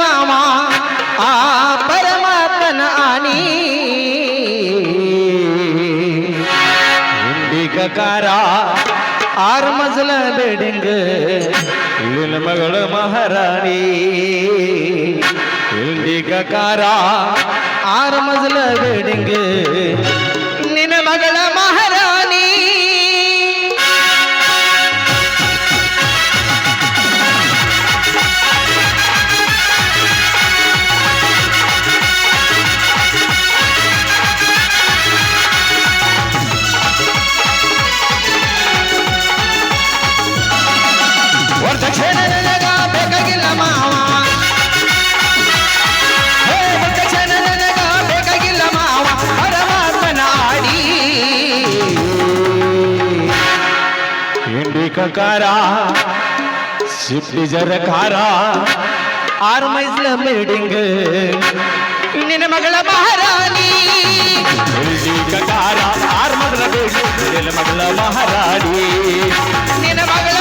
ಮಾವ ಆ ಪರಮಾತ್ಮನ ಆನಿ ಇಂಡಿಕಕಾರ ಆರು ಮಜಲ ಬಿಲ್ಡಿಂಗ್ ಇಲ್ಲಿನ ಮಗಳು ಮಹಾರಾಣಿ ಇಂಡಿಕಕಾರ ಆರು ಮಜಲ ಬಿಲ್ಡಿಂಗ್ ಇಂಡಿ ಕಕಾರ ಸಿಪ್ಲಿ ಜರ ಖಾರ ಆರು ಮೈಸ್ಲ ಬಿಲ್ಡಿಂಗ್ ನಿನ್ನ ಮಗಳ ಮಹಾರಾಣಿ. ಬಿಲ್ಡಿಂಗ್ ಕಾರ ಆರು ಮಗಳ ಬಿಲ್ಡಿಂಗ್ ನಿನ್ನ ಮಗಳ ಮಹಾರಾಣಿ. ನಿನ್ನ ಮಗಳ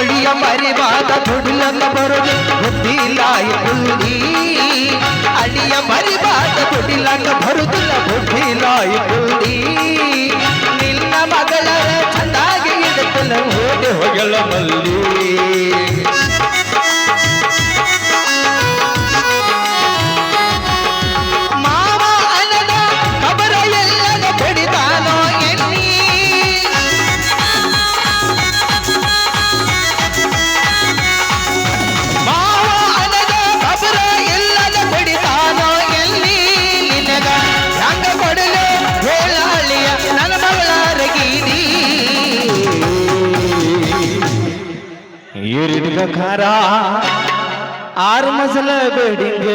ಅಳಿಯ ಮರಿವಾದ ತುಡಿಲನ್ನ ಬರುದು ಬುದ್ಧಿಲಾಯಿ ಪುಂಡಿ ಅಳಿಯ ಮರಿವಾದ ತುಡಿಲನ್ನ ಬರುದಿಲ್ಲ ಬುದ್ಧಿಲಾಯಿ ಬುದ್ಧಿ. ನಿನ್ನ ಮಗಳ ಚಂದಾಗಿ ಇಡುತ್ತಲ ಹೋಗಿ ಹೊಗಳ ಮಲ್ಲಿ. ಏರಿದ आर ಆರು ಮಸಲ ಬಿಲ್ಡಿಂಗ್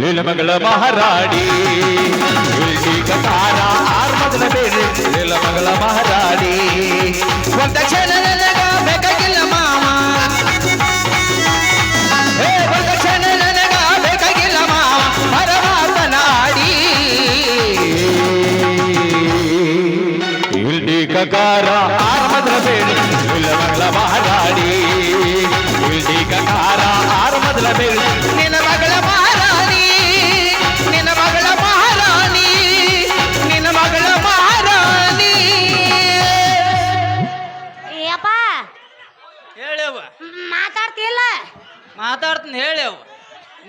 ಲೀಲ ಮಗಳ ಮಹಾರಾಣಿ. ಈಗ ಖಾರ ಆರು ಮಸಲ ಬಿಲ್ಡಿಂಗ್ ಲೀಲ ಮಗಳ ಮಹಾರಾಣಿ. ಒಂದ ಕ್ಷಣ ನನಗ ಬೇಕಾಗಿಲ್ಲ ಮಾಮ. ಹೇ ಒಂದ ಕ್ಷಣ ನನಗ ಬೇಕಾಗಿಲ್ಲ ಮಾವ ಇಲ್ಲಿ ಕಕಾರ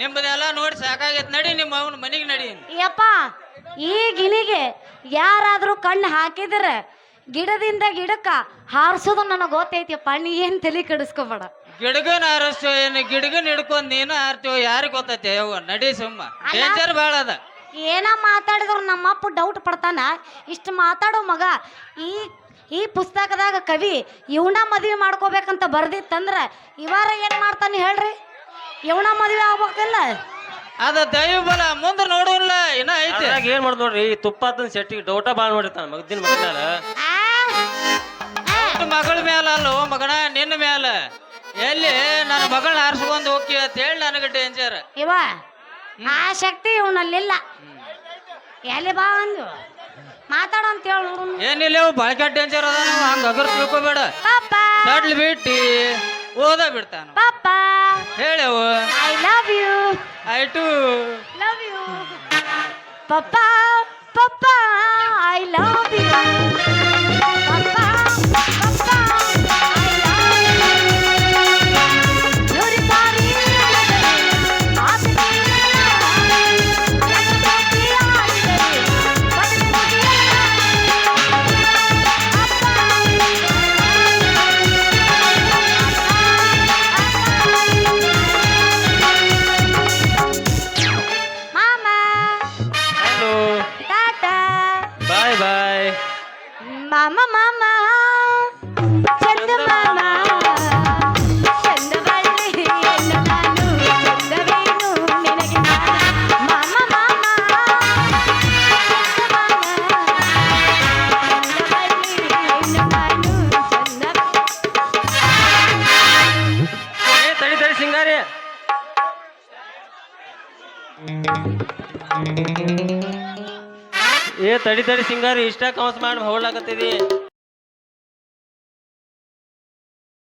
ನಿಮ್ಮದೆಲ್ಲ ನೋಡಿ ಸಾಕಾಗೈತೆ. ನಡಿ ನಿಮ್ಮ ಅವನ ಮನೆಗೆ ನಡಿ ಯಪ್ಪ ಈ ಗಿಣಿಗೆ ಯಾರಾದ್ರೂ ಕಣ್ಣು ಹಾಕಿದ್ರೆ ಗಿಡದಿಂದ ಗಿಡಕ್ಕ ಹಾರಿಸೋದು ನನಗೆ ಗೊತ್ತೈತಿಯಪ್ಪ. ನೀ ಏನು ತಲೆ ಕೆಡಿಸ್ಕೋಬೇಡ. ಗಿಡಗನ್ ಆರಿಸ್ತೇವ ಏನು ಗಿಡಗನ್ ಹಿಡ್ಕೊಂಡ್ ನೀನು ಹಾರ್ತೇವೆ ಯಾರಿಗೆ ಗೊತ್ತೈತೆ? ಯವ್ವ ನಡಿ ಸುಮ್ಮ. ಅಲ್ಲ. ಡೇಂಜರ್ ಭಾಳ ಅದ. ಏನ ಮಾತಾಡಿದ್ರು ನಮ್ಮಪ್ಪ ಡೌಟ್ ಪಡ್ತಾನ? ಇಷ್ಟು ಮಾತಾಡೋ ಮಗ ಈ ಈ ಪುಸ್ತಕದಾಗ ಕವಿ ಇವನ ಮದುವೆ ಮಾಡ್ಕೋಬೇಕಂತ ಬರ್ದಿತ್ತಂದ್ರ ಇವಾರ ಏನು ಮಾಡ್ತಾನೆ ಹೇಳ್ರಿ? ಇವನ ಮದುವೆ ಆಗ್ಬೇಕಲ್ಲ? ಅದ ದೈವ ಬಲ ಮುಂದೆ ನೋಡೋಲ್ಲ ಏನ ಐತೆ. ಅದ್ರಾಗ ಏನ್ ಮಾಡ್ದ ನೋಡ್ರಿ ಈ ತುಪ್ಪ ಹತ್ತನ ಸೆಟ್ಟಿಗೆ ಡೌಟ ಬಾಳ್ ಮಾಡಿರ್ತಾನ ಮಗದಿನ? ಆ? ಮಗಳ ಮ್ಯಾಲ ಅಲ್ಲೋ ಮಗನ ನಿನ್ನ ಮ್ಯಾಲ. ಎಲ್ಲಿ ನನ್ನ ಮಗಳನ್ನ ಆರಿಸ್ಕೊಂಡು ಹೋಗಿ ಅಂತ ಹೇಳಿ ನನಗೆ ಡೇಂಜರ್ ಇವ ಆ ಶಕ್ತಿ ಇವನಲ್ಲಿಲ್ಲ. ಎಲ್ಲಿ ಬಾ ಅಂದು ಮಾತಾಡ ಅಂತ ಹೇಳು ನೋಡು. ಏನಿಲ್ಲ ಬಾಯ್ ಬಾಳ್ಕೆ ಡೇಂಜರ್ ಅದ ನಾವು ಹಂಗ ಅಗರ್ ತಿಳ್ಕೊಬೇಡ. ಪಾಪ ಸಡ್ಲ್ ಬಿಟ್ಟಿ ಓದ ಬಿಡ್ತಾನ. ಪಾಪ ಹೇಳವು I love you I too love you ಪಪ್ಪಾ ಪಪ್ಪಾ ಐ ಲವ್ ಏ ತಡಿ ತಡಿ ಸಿಂಗಾರಿ ಇಷ್ಟ ಕೌನ್ಸ್ ಮಾಡಿ ಹೊಳ್ಳಾಕತ್ತಿದಿ